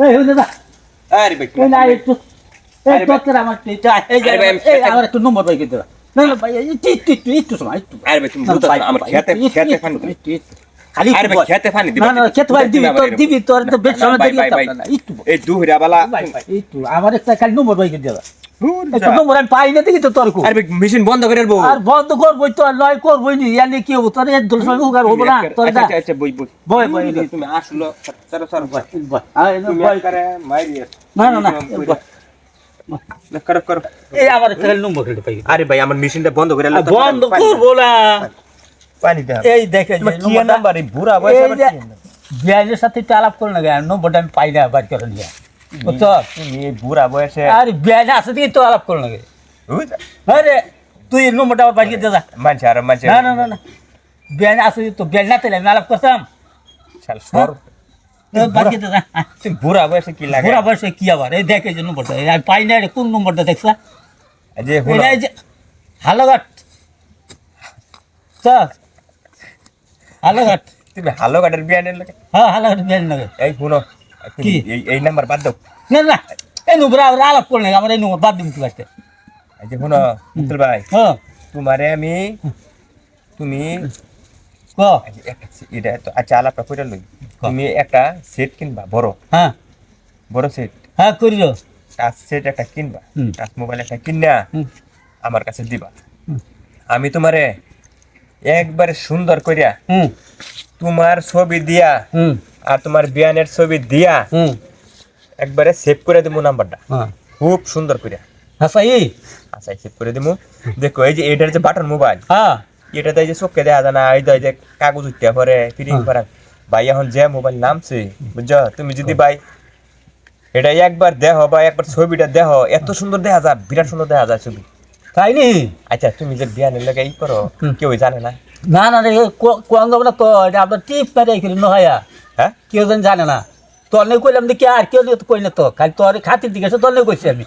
এই হইলে না আরে ভাই এই না একটু এই আরে আমার এই ভাই, একটু নম্বর পাই কিন্তু। না না ভাই একটু একটু একটু একটু সময় একটু। আরে ভাই তুমি বুঝতে আমার খেতে খেতে একটু, পানি একটু, একটু, একটু। খালি আরে ভাই খেতে পানি দিবা না না খেতে ভাই দিবি তোর দিবি তোর তো বেশ সময় দিবি ভাই ভাই না একটু। বল। এই দুহরা বালা ভাই ভাই একটু আমার একটা খালি নম্বর পাই কিন্তু পাই না দেখি তো তোর কো। আরে ভাই মেশিন বন্ধ করে দেবো। আর বন্ধ করবই তো নয় করবই নি ইয়ানি কি হব? তোর এর দোষ উগার হব না তোর না আচ্ছা, বই বই। বই, বই, তুমি- বই। তুমি আসলো সরো সরো বল, বল। আর এই তুমি বল। করে মাইরি না না না বল। করো করো। এই আমার খালি নম্বর খেলে পাই। আরে ভাই আমার মেশিনটা বন্ধ করে বন্ধ করব না। পানি দাও। এই দেখে যে তোমার কি নম্বরটা- নাম্বার এই বুড়া বয়স এই আবার যে কি নাম্বার? বিয়াজের সাথে আলাপ করে না নম্বরটা আমি পাই না বার করে নিয়ে বুঝছ তুমি এই বুড়া বয়সে আর বিয়াজে আছে দিকে তো আলাপ করে না গে বুঝা? আরে তুই এই নম্বরটা আবার বাড়িয়ে দে যা। মানছে আর মানছে। না না না না। বিয়াজ আছে তো বিয়াজ না তাহলে আমি আলাপ করতাম। শাল সর। বাড়িয়ে দে যা। তুমি বুড়া বয়সে কি লাগে? পুরা বয়সে কি আবার? এই দেখে যে নম্বরটা এই আমি পাই না রে কোন নম্বরটা দেখছা? এই যে হুনো, এটা এই যে হালঘাট। স্যার হালঘাট। তুমি হালো গাড়ির বিয়ে আনেন লাগে হ্যাঁ হালঘাট বিয়াজ না গে। এই হুনো তুমি কি? এই নাম্বার বাদ দাও না না এই আবার আলাপ করে না আমার এই নম্বর বাদ দিন কি আসতে এই যে হুনো মিত্র ভাই হ্যাঁ তোমারে আমি তুমি ক এটা তো আচ্ছা আলাপটা কইরা লই তুমি একটা সেট কিনবা বড় হ্যাঁ বড় সেট হ্যাঁ করিল টাচ সেট একটা কিনবা। টাচ মোবাইল একটা কিনা। আমার কাছে দিবা আমি তোমারে একবারে সুন্দর করিয়া তোমার ছবি দিয়া আর তোমার বিয়ানের ছবি দিয়া হুম। একবারে সেভ করে দেবো নাম্বারটা। হ্যাঁ। খুব সুন্দর করিয়া আচ্ছা এই। আচ্ছা সেভ করে দেবো দেখো এই যে এটার যে বাটন মোবাইল হ্যাঁ। এটাতে যে চোখে দেখা যায় না এই যে কাগজ উঠতে পরে ফিরিং করা। ভাই এখন যে মোবাইল নামছে বুঝছ? তুমি যদি ভাই এটা একবার দেহ বা একবার ছবিটা দেহ এত সুন্দর দেখা যায় বিরাট সুন্দর দেখা যায় ছবি। তাই নি? আচ্ছা তুমি যে বিয়ানের লাগে ই করো কেউ জানে না। না না যাব তো এটা আপনার টিপ মেরে এখানে নয়া হ্যাঁ? কেউ যেন জানে না। তোর নেই কইলাম দেখি আর কেউ তো কই না তো। খালি তোর খাতির দিকে তোর নেই কইছি আমি।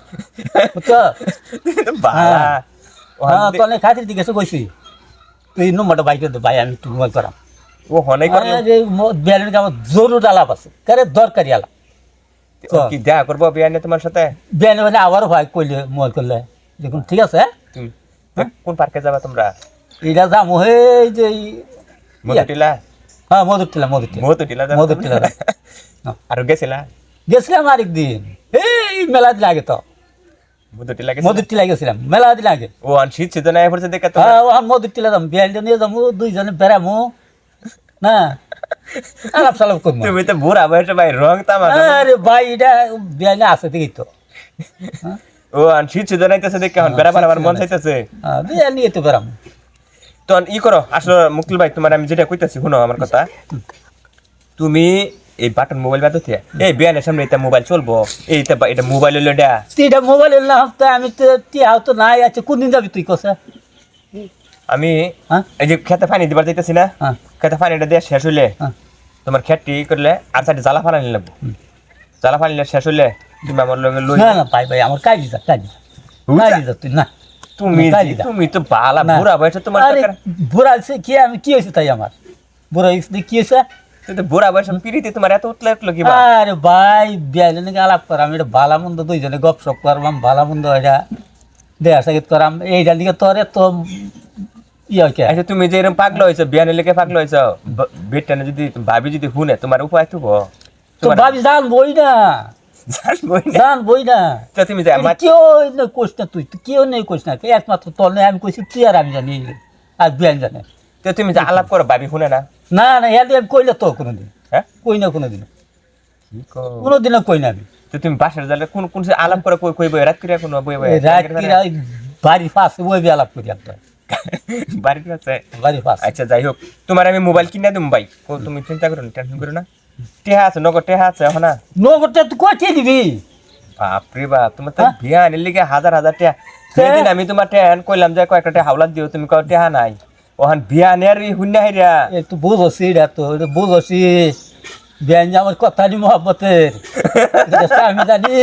বুঝছ? হ্যাঁ। থেকে- তোর নেই খাতির দিকে কইছি। তুই নম্বরটা বাইকে দে ভাই আমি মোবাইল করাম। ও আরে বিয়ালের আমার জরুর আলাপ আছে। কারে দরকারি আলাপ। কি দেখা করব বিয়ানে তোমার সাথে? বিয়ানে মানে আবারও ভাই কইলে মোবাইল করলে। দেখুন ঠিক আছে তুমি কোন পার্কে যাবা তোমরা? এটা যাম এই যে মধুটিলা? হ্যাঁ মধুর টিলা মধুর টিলা। মধুটিলা যাবা মধুর তুমি? টিলা আর গেছিলা? গেছিলাম আরেকদিন এই মেলা দিন আগে তো। মধুটিলা গেছিলা? মধুর টিলা গেছিলাম মেলা দিন আগে। ও আন শীত সিজন আয় পড়ছে দেখা তো। হ্যাঁ ওখান মধুর টিলা যাম বিয়ানটা নিয়ে যাব দুইজনে বেড়ামো। না আলাপ সালাপ করব। তুমি তো বুড়া বয়সে ভাই রং তামা আরে ভাই এটা বিয়ানে আছে দেখি তো। ও আন শীত সিজন আইতেছে দেখে এখন বেড়া আমার মন চাইতেছে। হ্যাঁ, নিয়ে তো বেড়ামো। তো ই করো আসলে মুকুল ভাই তোমার আমি যেটা কইতাছি শুনো আমার কথা। তুমি এই বাটন মোবাইল বাদ দিয়ে এই বিয়ানের সামনে এটা মোবাইল চলবো এইটা এটা মোবাইল হলো এটা। তুই এটা মোবাইল না তো আমি তো টিয়াও তো নাই আছে কোন দিন যাবি তুই কসে? আমি হ্যাঁ? এই যে খেতে পানি দিবার যাইতেছি না হ্যাঁ। খেতে পানিটা দিয়ে শেষ হইলে হ্যাঁ। তোমার খেতটি করলে আর সাইডে জ্বালা ফালানি লাগবো। জ্বালা ফালানি শেষ হইলে তুমি আমার লগে লই না না ভাই ভাই আমার কালি যা বুঝা? কালি যা তুই না। তুমি তুমি তো বালা বুড়া বয়সে তোমার বুড়া কি? আমি কি হয়েছে তাই আমার? বুড়া হয়েছে কি হয়েছে? বুড়া বয়সে পিড়িতে তোমার এত উতলে উঠল কি আরে ভাই বিয়ালে নাকি আলাপ করাম এটা ভালা মন্দ দুইজনে গপ সপ করবাম ভালা মন্দ এটা। দেয়া সাগিত করাম এইটার দিকে তোর এত ইয়ে কে? আচ্ছা তুমি যে এরকম পাগলা হয়েছো বিয়ানের লেগে পাগলা হয়েছো বেটটা যদি ভাবি যদি শুনে তোমার উপায় তো তো ভাবি জান বই না। জান বই না তো তুমি যে আমার কেউ নেই কোস না তুই? তুই কেউ নেই কোস না একমাত্র তোর নেই আমি কইছি তুই আর আমি জানি আর বিয়ান জানে। তো তুমি যে আলাপ করো ভাবি শুনে না। না না এর আমি কইলে তো কোনোদিন। হ্যাঁ? কই না কোনোদিন। কোনোদিনও কই না আমি। তো তুমি বাসার জালে কোন কোন আলাপ করে কই কই বই রাত করে কোনো বই বই রাত্রিরা ওই বাড়ির পাশে ওই আলাপ করি একটা বাড়িতে আছে বাড়ির পাশে। আচ্ছা যাই হোক। তোমার আমি মোবাইল কিনে দিম ভাই। তুমি চিন্তা করো না টেনশন করো না। টেহা আছে নগদ টেহা আছে এখন না নগরটা তুই কোথায় দিবি? বাপরে বাপ তোমার তো হ্যাঁ? বিয়া আনির লিগে হাজার হাজার টেহা। সেদিন আমি তোমার টেহান কইলাম যে কয়েকটা টেহা হাওলাত দিও তুমি কও টেহা নাই। ওখান বিয়া আনিয়ার হুন্না হাইরা একটু বুঝছি এটা তো এটা বুঝছি বেঞ্জ আমার কথা নি মহব্বতের। এটা আমি জানি।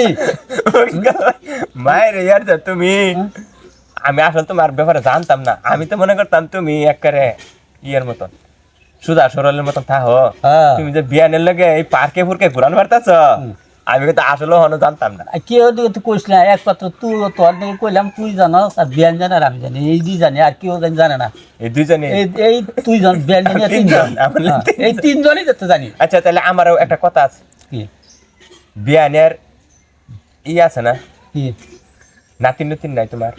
মায়ের ইয়ার যা তুমি। আমি আসলে তোমার ব্যাপারে জানতাম না। আমি তো মনে করতাম তুমি একেবারে ইয়ের মতন। সুদা সরলের মতন থাকো হ্যাঁ। তুমি যে বিয়ানের লগে এই পার্কে ফুরকে ঘুরান পারতাছ? আমি কিন্তু আসলে হনো জানতাম না। কেউ দিকে তো কইস না একমাত্র তুই তোর দিকে কইলাম তুই জানো আর বিয়ান জানে আর আমি জানি এই দুই জানি আর কেউ জানি জানে না। এই দুইজনে? এই এই তুই জন বিয়ান জানি হ্যাঁ, তিনজন। এই তিনজনই যেতে জানি। আচ্ছা তাহলে আমারও একটা কথা আছে। কি? বিয়ানের ই আছে না? কি? নাতিন নতিন নাই তোমার?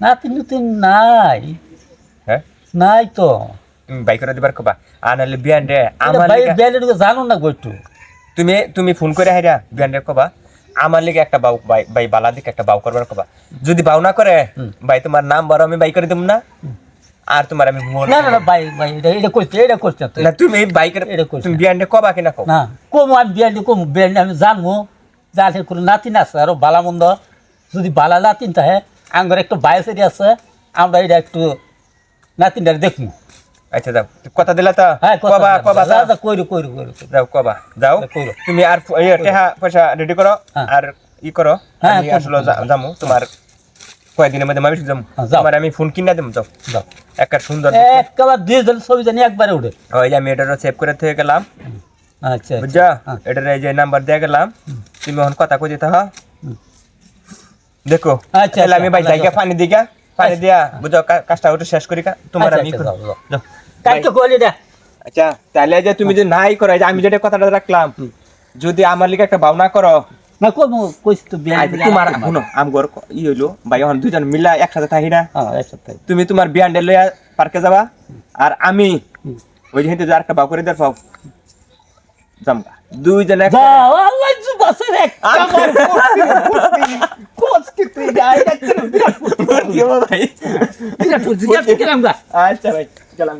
না তিন তিন নাই। হ্যাঁ? নাই তো। তুমি বাই করে দিবার কবা? আর নাহলে বিয়ান রে আমার লিগা- বিয়ানের জানো না গইটু তুমি তুমি ফোন করে হাইরা বিয়ান রে কবা আমার লিগে একটা বাউ বাই বালা দিকে একটা বাউ করবার কবা। যদি বাউ না করে ভাই তোমার নাম বড় আমি বাই করে দেব না? আর তোমার আমি না না ভাই ভাই এটা এটা করছে এটা করছে না তুমি বাই করে এটা করছি। তুমি না। বিয়ান রে কবা কিনা কও? না কম আমি বিয়ানি কম বিয়ানি আমি জানব। যাতে কোনো নাতিন আছে আরও বালা মন্দ। যদি বালা নাতিন থাকে আঙ্গর একটু বায়সেরি আছে আমরা এটা একটু নাতিনটা দেখব। আচ্ছা যাও। কথা দিলা তো? হ্যাঁ কবা কবা যাও। কইরু কইরু কইরু যাও কবা। যাও। কইরো। তুমি আর ইয়ে টেহা পয়সা রেডি করো হ্যাঁ। আর ই করো। হ্যাঁ, আমি আসলে যামু। তোমার কয়েকদিনের মধ্যে তোমার আমি ফোন কিনা দেবো যাও। যাও। একটা সুন্দর একবার দুই জন ছবি জানি একবারে উঠে। ওই আমি এটারও সেভ করে থেকে গেলাম। আচ্ছা বুঝছ? হ্যাঁ। এটার এই যে নাম্বার দিয়ে গেলাম। তুমি এখন কথা কই যেতে হ্যাঁ দেখো আচ্ছা, আমি আচ্ছা, ভাই আচ্ছা, জায়গা পানি দিগা। পানি দিয়া বুঝো কাজটা ওটা শেষ করি কা। তোমার আচ্ছা, আমি আচ্ছা, যাও, কইলি আচ্ছা তাহলে যে তুমি যদি নাই করো আমি যেটা কথাটা রাখলাম যদি আমার লিগে একটা ভাবনা করো। না কইমু কইছি তো বিয়ানি তোমার শুনো ই হইল ভাই এখন দুইজন মিলা একসাথে থাকি না। হ্যাঁ একসাথে তুমি তোমার বিয়ান্ডে লইয়া পার্কে যাবা আর আমি ওই যে হেঁটে যার বাউ করে জামগা দুইজনে যাও আল্লাহ আমার কোস্তি তুই দেখছিস বিরাট হলো ভাই। বিরাট গা। আচ্ছা ভাই গেলাম